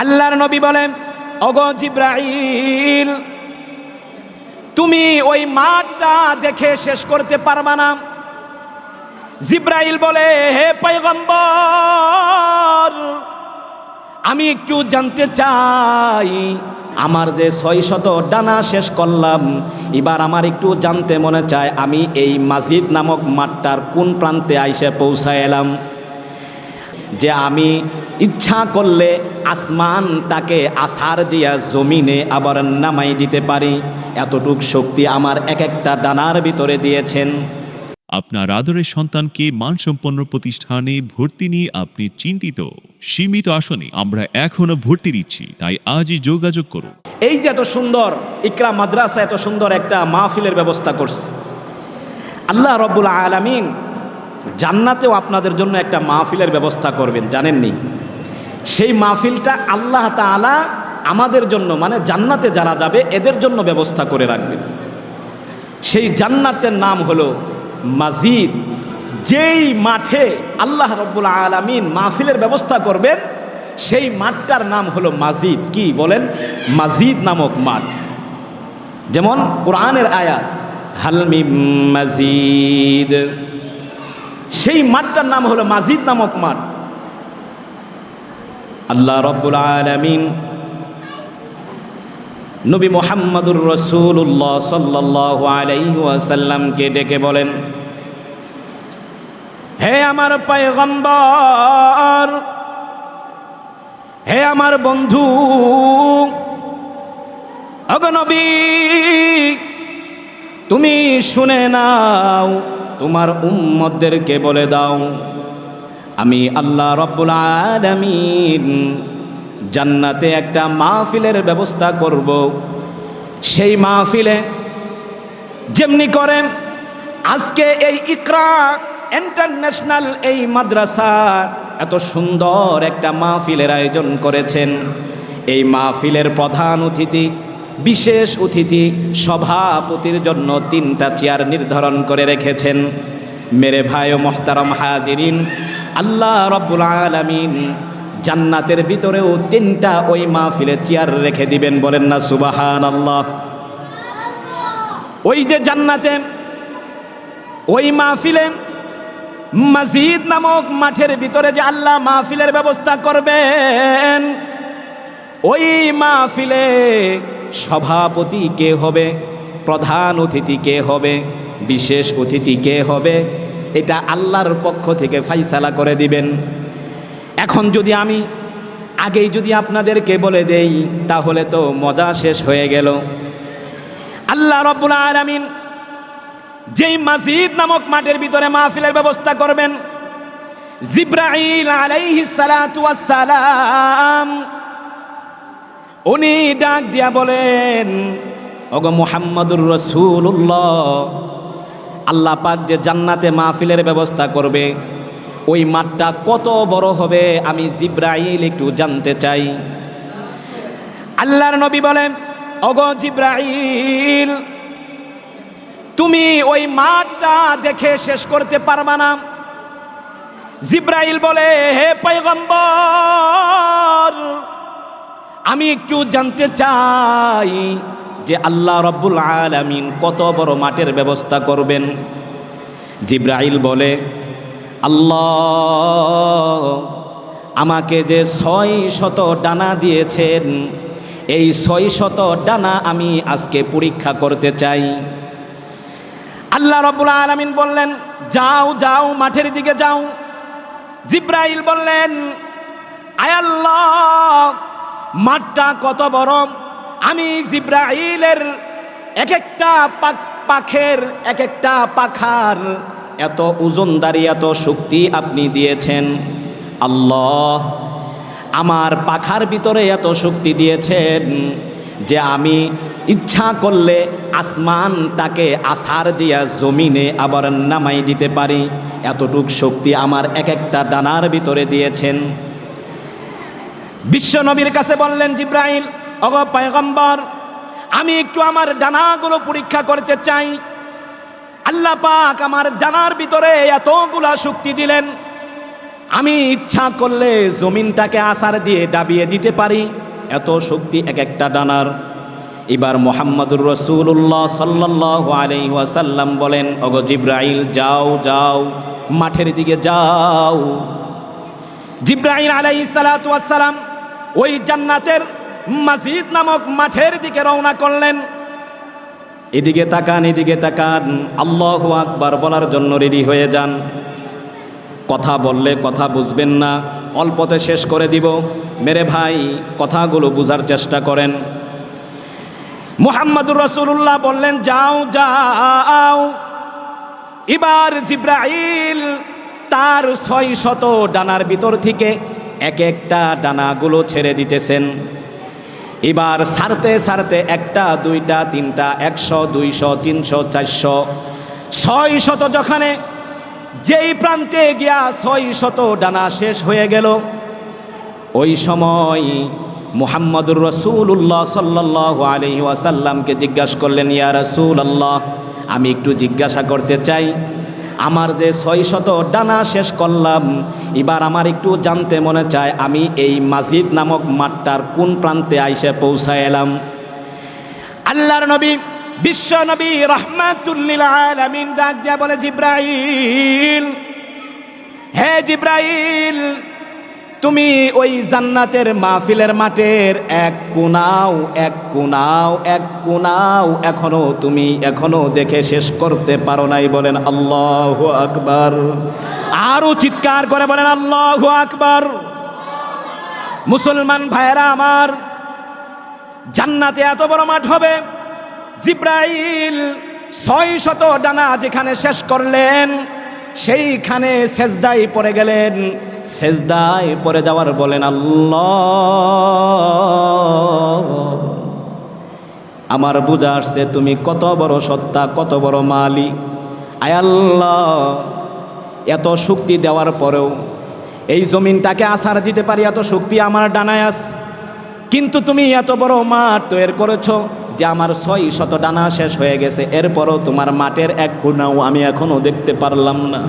আল্লাহর নবী বলেন অগ জিব্রাইল, তুমি ওই মাঠটা দেখে শেষ করতে পারবা না। জিব্রাইল বলে, হে পয়গম্বর, আমি একটু জানতে চাই, আমার যে ছয় শত ডানা শেষ করলাম, এবার আমার একটু জানতে মনে চায়, আমি এই মাসজিদ নামক মাঠটার কোন প্রান্তে আইসে পৌঁছায় এলাম? যে আমি ইচ্ছা করলে আসমানটাকে আসার দিয়া জমিনে আবার নামাই দিতে পারি। এতটুক শক্তি আমার এক একটা ডানার ভিতরে দিয়েছেন। আপনার আদরের সন্তানকে মানসম্পন্ন প্রতিষ্ঠানে ভর্তি নিয়ে আপনি চিন্তিত। সীমিত আসনে আমরা এখনও ভর্তি দিচ্ছি তাই আজই যোগাযোগ করুন। এই যে এত সুন্দর ইকরা মাদ্রাসা এত সুন্দর একটা মাহফিলের ব্যবস্থা করছে। আল্লাহ রব্বুল আলামিন জান্নাতেও আপনাদের জন্য একটা মাহফিলের ব্যবস্থা করবেন, জানেননি? সেই মাহফিলটা আল্লাহ তাআলা আমাদের জন্য মানে জান্নাতে যারা যাবে, এদের জন্য ব্যবস্থা করে রাখবেন। সেই জান্নাতের নাম হলো মাজিদ। যেই মাঠে আল্লাহ রব্বুল আলামিন মাহফিলের ব্যবস্থা করবেন, সেই মাঠটার নাম হলো মাজিদ। কি বলেন? মাজিদ নামক মাঠ। যেমন কোরআনের আয়াত হালমি মাজিদ। সেই মাঠটার নাম হলো মাজিদ নামক মাঠ। আল্লাহ রব্বুল আলামিন নবী মোহাম্মদুর রসুল্লাহ সাল্লাহ আলাইহি ওয়াসাল্লামকে ডেকে বলেন, হে আমার পায়গম্বর, হে আমার বন্ধু অগনবী তুমি শুনে নাও তোমার উম্মতদেরকে বলে দাও। আমি আল্লাহ রব্বুল আলামিন জান্নাতে একটা মাহফিলের ব্যবস্থা করব। সেই মাহফিলে যেমনি করেন, আজকে এই ইকরা ইন্টারন্যাশনাল এই মাদ্রাসা এত সুন্দর একটা মাহফিলের আয়োজন করেছেন। এই মাহফিলের প্রধান অতিথি বিশেষ অতিথি সভাপতির জন্য তিনটা চেয়ার নির্ধারণ করে রেখেছেন। মেরে ভাই ও মোহতারম হাজিরিন, আল্লাহ রব্বুল আলামিন জান্নাতের ভিতরেও তিনটা ওই মাহফিলে চেয়ার রেখে দিবেন বলেন না সুবাহান আল্লাহ ওই যে জান্নাতে, ওই মাহফিলে মসজিদ নামক মাঠের ভিতরে যে আল্লাহ মাহফিলের ব্যবস্থা করবেন, ওই মাহফিলে সভাপতি কে হবে? প্রধান অতিথি কে হবে? বিশেষ অতিথি কে হবে? এটা আল্লাহর পক্ষ থেকে ফাইসালা করে দিবেন। এখন যদি আমি আগেই যদি আপনাদেরকে বলে দেই, তাহলে তো মজা শেষ হয়ে গেল। আল্লাহ রব্বুল আলামিন যেই মসজিদ নামক মাঠের ভিতরে মাহফিলের ব্যবস্থা করবেন, জিব্রাইল আলাইহিস সালাম উনি ডাক দিয়া বলেন, ওগ মুহাম্মদুর রসুল্লাহ আল্লাহ পাক যে জান্নাতে মাহফিলের ব্যবস্থা করবে, ওই মাঠটা কত বড় হবে আমি জিব্রাইল একটু জানতে চাই। আল্লাহর নবী বলেন অগ জিব্রাইল, তুমি ওই মাঠটা দেখে শেষ করতে পারবা না। জিব্রাইল বলে, হে পয়গম্বর আমি একটু জানতে চাই যে আল্লাহ রব্বুল আলামিন কত বড় মাঠের ব্যবস্থা করবেন। জিব্রাইল বলে, আল্লাহ, আমাকে যে ছয় শত ডানা দিয়েছেন, এই ছয় শত ডানা আমি আজকে পরীক্ষা করতে চাই। আল্লাহ রব্বুল আলামিন বললেন, যাও যাও, মাঠের দিকে যাও। জিব্রাইল বললেন আয়াল্লাহ মাঠটা কত বড় আমি জিব্রাইলের এক একটা পাখের এক একটা পাখার এত ওজনদারি, এত শক্তি আপনি দিয়েছেন। আল্লাহ আমার পাখার ভিতরে এত শক্তি দিয়েছেন যে আমি ইচ্ছা করলে আসমানটাকে আসার দিয়া জমিনে আবার নামাই দিতে পারি। এতটুক শক্তি আমার এক একটা ডানার ভিতরে দিয়েছেন। বিশ্ব নবীর কাছে বললেন, জিব্রাইল অগ পায়গম্বর, আমি একটু আমার ডানাগুলো পরীক্ষা করতে চাই। আল্লাহ পাক আমার ডানার ভিতরে এতগুলা শক্তি দিলেন। আমি ইচ্ছা করলে জমিনটাকে আসার দিয়ে ডাবিয়ে দিতে পারি। এত শক্তি এক একটা ডানার। এবার মোহাম্মদুর রসুল্লাহ সাল্লাহ ওয়াসাল্লাম বলেন অগ জিব্রাইল, যাও যাও, মাঠের দিকে যাও। জিব্রাইল আলাই সালাম ওই জান্নাতের মাসিদ নামক মাঠের দিকে রওনা করলেন। এদিকে তাকান এদিকে তাকান। আল্লাহ আকবার বলার জন্য রেডি হয়ে যান। কথা বললে কথা বুঝবেন না, অল্পতে শেষ করে দিব। মেরে ভাই, কথাগুলো বুঝার চেষ্টা করেন। মুহাম্মদুর রসুল্লাহ বললেন, যাও যাও। এবার জিব্রাইল তার ছয় শত ডানার ভিতর থেকে এক একটা ডানাগুলো ছেড়ে দিতেছেন। এবার সারতে সারতে একটা, দুইটা, তিনটা, একশো, দুইশো, তিনশো, চারশো, ছয় শত যখানে যেই প্রান্তে গিয়া ছয় শত ডানা শেষ হয়ে গেল, ওই সময় মুহাম্মদুর রসুল্লাহ সাল্লাহ আলহি ওয়াসাল্লামকে জিজ্ঞাসা করলেন, ইয়া রসুল আল্লাহ আমি একটু জিজ্ঞাসা করতে চাই। আমার যে ছয় শত ডানা শেষ করলাম, এবার আমার একটু জানতে মনে চায়, আমি এই মাসজিদ নামক মাঠটার কোন প্রান্তে আইসে পৌঁছায় এলাম। আল্লাহর নবী, বিশ্ব নবী রহমাতুল্লিল বলে, জিব্রাইল, হে জিব্রাইল তুমি ওই জান্নাতের মাহফিলের মাঠের এক কোনাও এক কোনাও এক কোনাও এখনও তুমি এখনও দেখে শেষ করতে পারো নাই বলেন আল্লাহ আকবার। আরও চিৎকার করে বলেন আল্লাহ আকবার। মুসলমান ভাইয়েরা আমার, জান্নাতে এত বড় মাঠ হবে, জিব্রাইল ছয় শত ডানা যেখানে শেষ করলেন, সেইখানে সেজদাই পড়ে গেলেন। সেজদায় পরে যাওয়ার বলেন, আল্লাহ, আমার বুঝা আসছে তুমি কত বড় সত্তা, কত বড় মালিক। আয় আল্লাহ, এত শক্তি দেওয়ার পরেও এই জমিনটাকে আসার দিতে পারি, এত শক্তি আমার ডানায় আস। কিন্তু তুমি এত বড় মাঠ তৈরি করেছ যে আমার ছয় শত ডানা শেষ হয়ে গেছে। এরপরও তোমার মাঠের এক কোনাও আমি এখনও দেখতে পারলাম না।